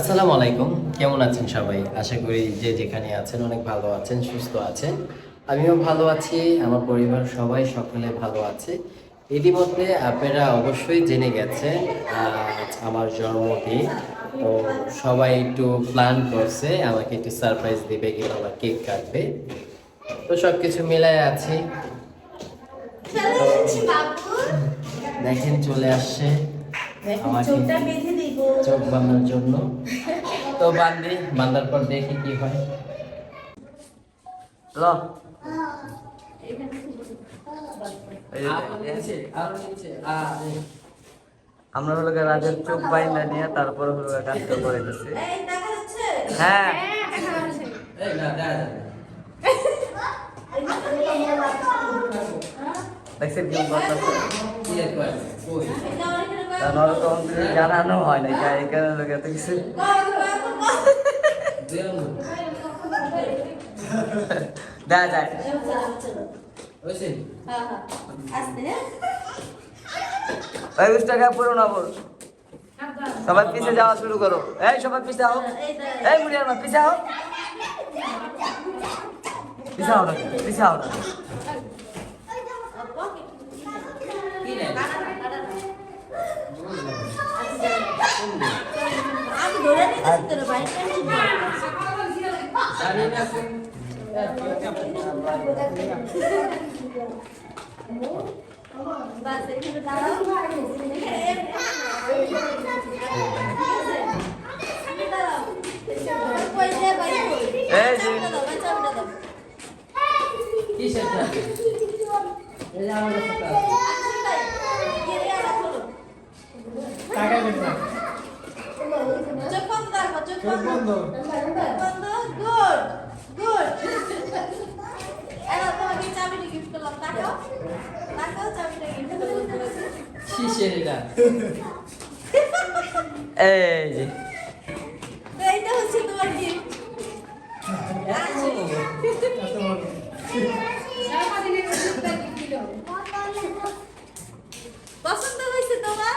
আসসালামু আলাইকুম। কেমন আছেন সবাই? আশা করি যে যেখানে আছেন অনেক ভালো আছেন, সুস্থ আছেন। আমিও ভালো আছি, আমার পরিবার সবাই সকলে ভালো আছে। ইতিমধ্যে আপনারা অবশ্যই জেনে গেছেন আমার জন্মদিন। তো সবাই একটু প্ল্যান করছে, আমাকে একটু সারপ্রাইজ দিবে কিংবা আমার কেক কাটবে। তো সব কিছু মিলাই আছি। দেখেন চলে আসছে চোখ বাঁধার জন্য তো বান্ধি বান্ধার পর দেখি কি হয় ল আমরা হলো গিয়ে রাজের চোখ বাইন্দা নিয়ে তারপরে হলো কাজটা করে দিচ্ছি হ্যাঁ এই না। দেখছেন জানানো হয় না এখানে লোক এত কিছু। দেখা যায় পুরো না বল সবাই পিছে যাওয়া শুরু করো। এই সবাই পিছে হও এই এই মুড়িয়ার মা পিছে হও পিছে না পিছে না কি রে? আমি ধরে নিতেছি তোর ভাই টেনশন জানি না কোন বাস এখানে দাঁড়াও এখানে দাঁড়াও কই দে ভাই কই এই যে- চাবিটা দাও ভাই চাবিটা দাও কিসের চাবি? এই যে আমার কাছে আছে। আচ্ছা ভাই গিয়ে আলা খোলো চোখ বন্ধ রাখো চোখ বন্ধ বন্ধ গুড গুড এরা তোমাকে চাবিটা গিফট করলাম তাকাও তাকাও চাবিটা গিফট করলাম কিসের এটা? এই যে। এইটা হচ্ছে তোমার গিফট পছন্দ হয়েছে তোমার?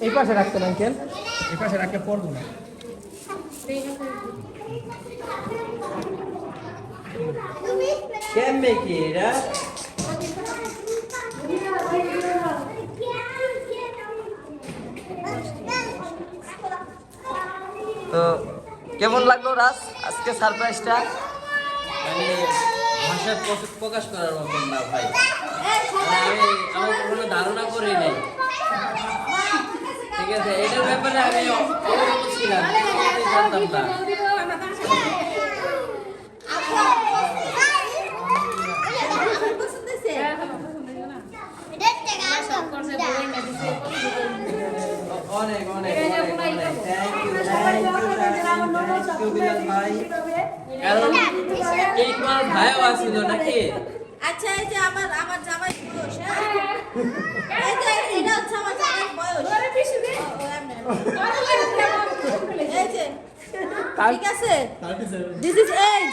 এই পাশে রাখতেন আঙ্কেল। এই পাশে রাখতে পড়ব না কি এটা তো কেমন লাগল রাজ? আজকে সারপ্রাইজটা মানে ভাষায় প্রকাশ- প্রকাশ করার মতন না ভাই। আমি আমি কোনো ধারণা করি নাই। ঠিক আছে এটার ব্যাপারে আমি অবগত ছিলাম জানতাম না আপু পছন্দ হয়েছে অ- অনেক অনেক অনেক অনেক thank you thank you thank you Bilal ভাই কারণ এই তোমার ভাইও আসছিল নাকি আচ্ছা এই যে আমার আমার জামাই বয়স হ্যাঁ এই যে এটা হচ্ছে আমার জামাই বয়স। এই যে ঠিক আছে দিস ইজ এজ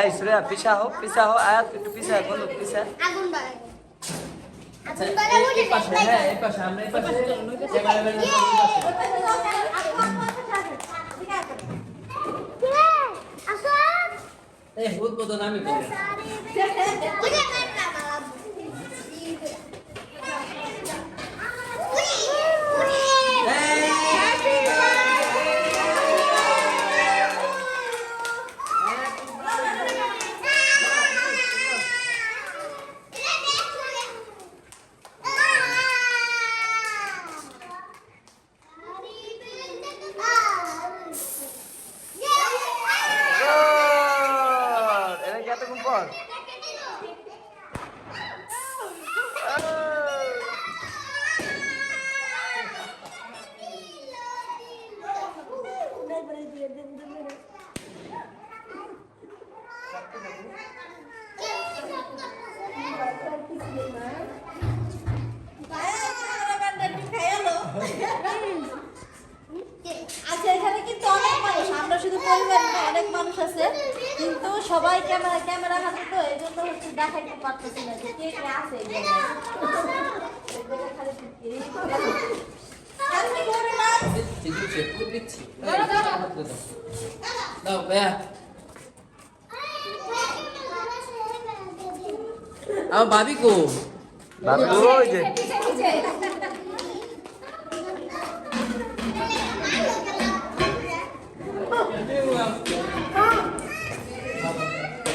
এই শ্রেয়া পিছা হো পিছা হো আয়াত একটু পিছা বন্ধু পিছা। আগুন বাড়াই আচ্ছা, এই- এই পাশে, হ্যাঁ, এই পাশে, আমরা এই পাশে, ক্যামেরাম্যান আছে ওই পাশে। ওই পাশে যাও, আপু, আপু, আপু, আসেন। ঠিক আছে। আসো এই উদ্বোধন আমি করি। ওরে মারনা মারাবো উড়ি উড়ি হ্যাপি গোল! এটা কি এতক্ষণ পর ভাইয়া, ক্যামেরাম্যানটা একটু খেয়ে এলো। আচ্ছা এখানে কিন্তু অনেক মানুষ আমরা শুধু পরিবার না অনেক মানুষ আছে কিন্তু সবাই ক্যামেরা ক্যামেরা হাতে তো এই জন্য হচ্ছে দেখাইতে পারতেছি না যে কে কে আছে এই জায়গায়। এই জায়গায় খালি এই Happy Christmas! দিচ্ছি, দিচ্ছি, ফুল দিচ্ছি। এই, হাত দিয়ে দাও। দাও, ভাইয়া। আমার ভাবি কো বাবু ওই যে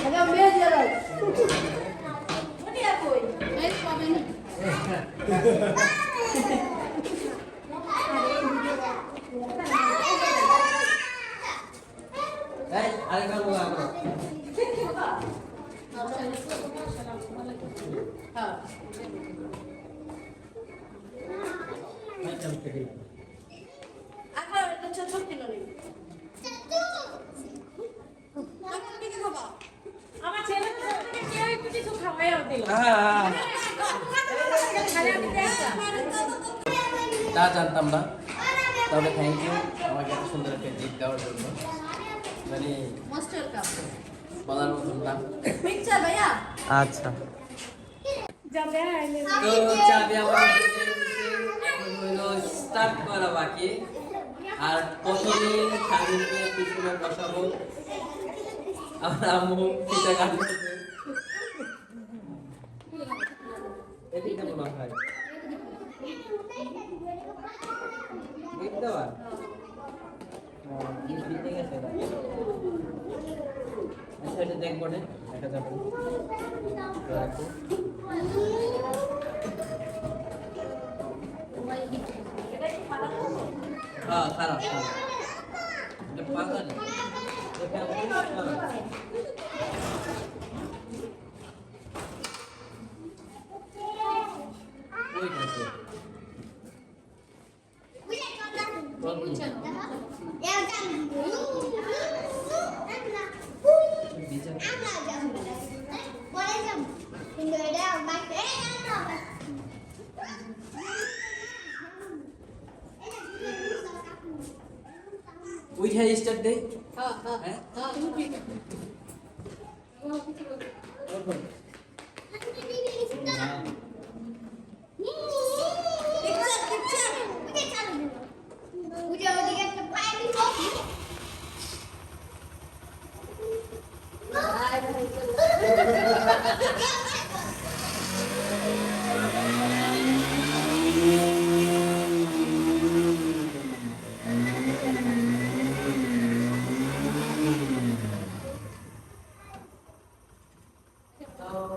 আগে মেয়ে দিয়ে আমার ছেলে কিছু খাওয়াইও দিল তা জানতাম না। তবে থ্যাংক ইউ আমাকে এত সুন্দর একটা গিফট দেওয়ার জন্য। মানে বলার মতন না। আচ্ছা। যাবে তো চাবি আমার স্টার্ট করা বাকি। আর প্রথমে স্বামীকে পিছনে বসাবো। আমার আম্মু পিঠা কাটতেছে এদিকে মনে হয় আচ্ছা এটা দেখব না। দেখা যাবে। তো রাখো হ্যাঁ খারাপ খারাপ এটা পাতা না এটা খারাপ ওইটা তো বিচার ওইটা স্টার্ট দেই হ্যাঁ হ্যাঁ হ্যাঁ হ্যাঁ তুমি পিক পিকচার পিকচার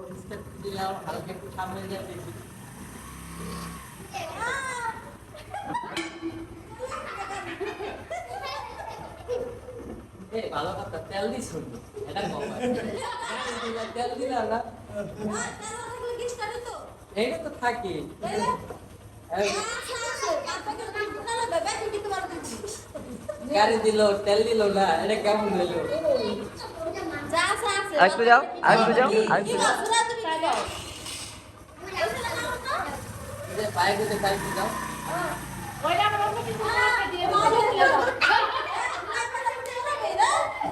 তো স্টার্ট দিলাম হালকা একটু সামনে যায় দেখি এই ভালো কথা তেল দিস শুনব এটা কমা তেল দিলাম না। এইটা তো থাকি। এই গাড়ি দিল তেল দিল না এটা কেমন হইল আরেকটু যাও আরেকটু যাও আরেকটু যাও। দাও যে পায়ে গুতে পায়ে দাও ওইটা আমার কিছু দিয়ে দিও আমার ছেলে রেখে আমি যাবে কিসে নতুন বছর তো নাই তাই তো তোমরা এলে রাখে তোমরা আমার এই দুয়াই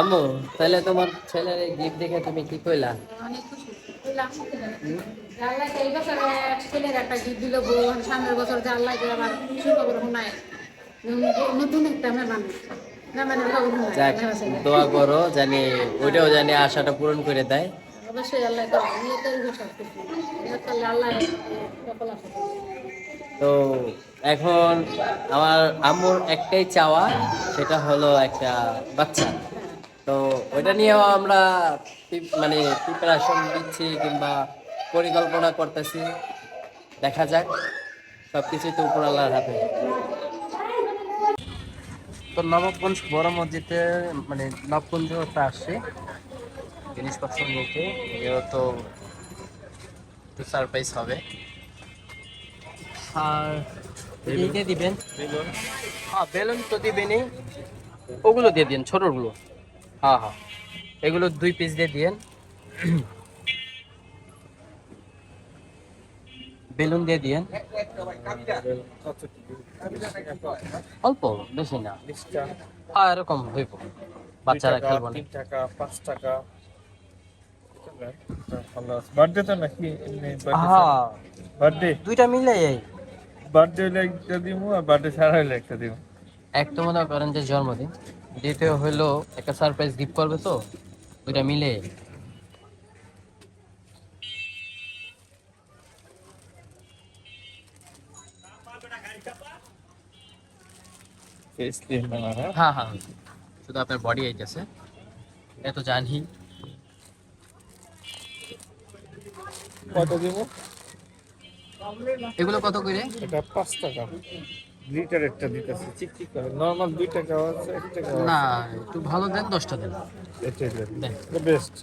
আম্মু তাহলে তোমার ছেলের গিফট দেখে তুমি কি কইলা? অনেক খুশি। আল্লাহ এই বছরে ছেলের একটা গিফট দিল বউ সামনের বছর যে আল্লাহ আবার সুখবর শোনায়। নতুন একটা মেহমান যাক দোয়া করো জানি ওইটাও জানি আশাটা পূরণ করে দেয়। অবশ্যই আল্লাহ তো এখন আমার আম্মুর একটাই চাওয়া সেটা হলো একটা বাচ্চা। তো ওইটা নিয়েও আমরা মানে প্রিপারেশন দিচ্ছি কিংবা পরিকল্পনা করতেছি। দেখা যাক সব কিছুই তো উপর আল্লাহর হাতে। তো নবাবগঞ্জ বড় মসজিদে মানে নবগঞ্জতে আসছে। জিনিসপত্র নিতে যেহেতু একটু সারপ্রাইজ হবে। আর দিবেন? হ্যাঁ বেলুন তো দিবেনই। ওগুলো দিয়ে দিন ছোটগুলো। হ্যাঁ হ্যাঁ। এগুলো দুই পিস দিয়ে দিন বেলুন দিয়ে দিন অল্প বেশি না। হ্যাঁ এরকম হইব। বাচ্চারা খেলব না। টাকা পাঁচ টাকা। বার্থডে তো নাকি হ্যাঁ। বার্থডে দুইটা মিলে বার্থডে হলে একটা দিব আর বার্থডে ছাড়া হলে একটা দিব এক তো মনে করেন যে জন্মদিন। দ্বিতীয় হলো একটা সারপ্রাইজ গিফট করবে তো? দুইটা মিলে। হ্যাঁ? হ্যাঁ হ্যাঁ। শুধু আপনার বডি আইতেছে এত জানি কত দিব? এগুলো কত করে? এটা পাঁচ টাকা। লিটার একটা দিতেছে। চিকচিক করে। নর্মাল দুই টাকা আছে এক টাকা না একটু ভালো দেন দশটা দেন। এটাই দেন। বেস্ট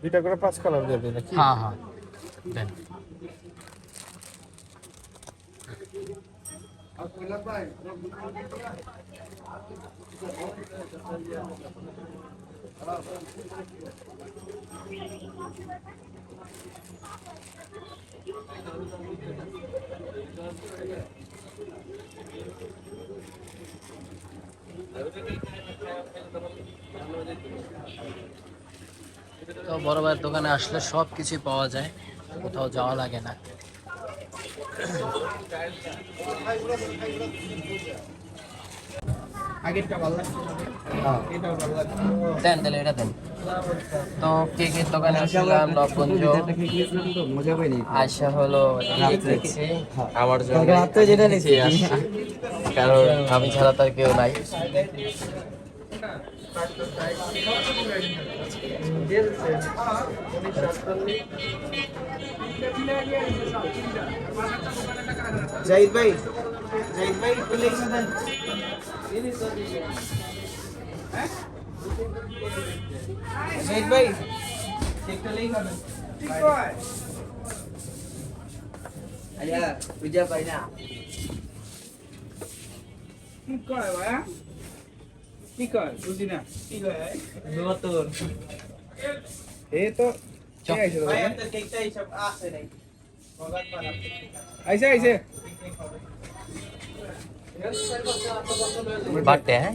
দুইটা করে পাঁচ কালার দিয়ে দিই নাকি? হ্যাঁ হ্যাঁ। দেন। তো বড় ভাইয়ের দোকানে আসলে সব কিছুই পাওয়া যায় কোথাও যাওয়া লাগে না। হ্যাঁ। দেন তাহলে এটা দেন। তো কেকের দোকানে আসলাম নবগঞ্জ আশা হলো আমার জন্য কারণ আমি ছাড়া তার কেউ নাই। জাহিদ ভাই জাহিদ ভাই ভাই আয়া বুঝা পাই না কি কয় ভাইয়া কি কয় বুঝি না কি কয় নতুন এই তো আইছে আইছে বাড়তে হ্যাঁ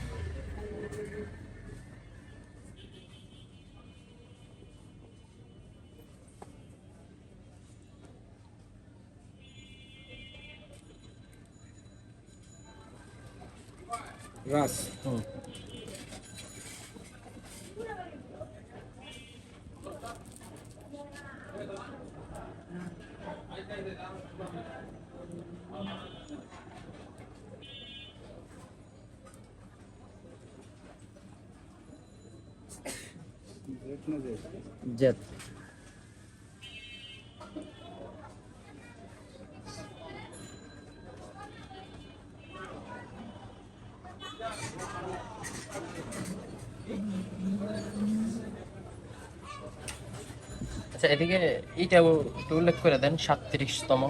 रस जेट এদিকে এইটাও একটু উল্লেখ করে দেন সাতত্রিশতম।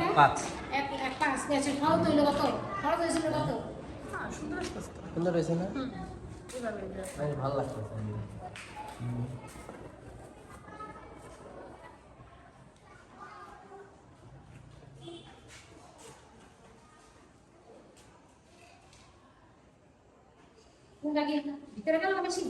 এক পাঁচ। এক পাঁচ খরচ হইল কত? খরচ হয়েছিল কত? সুন্দর হয়েছে না বেশ ভালো লাগছে কোনটা কি ভিতরে গেল বেশি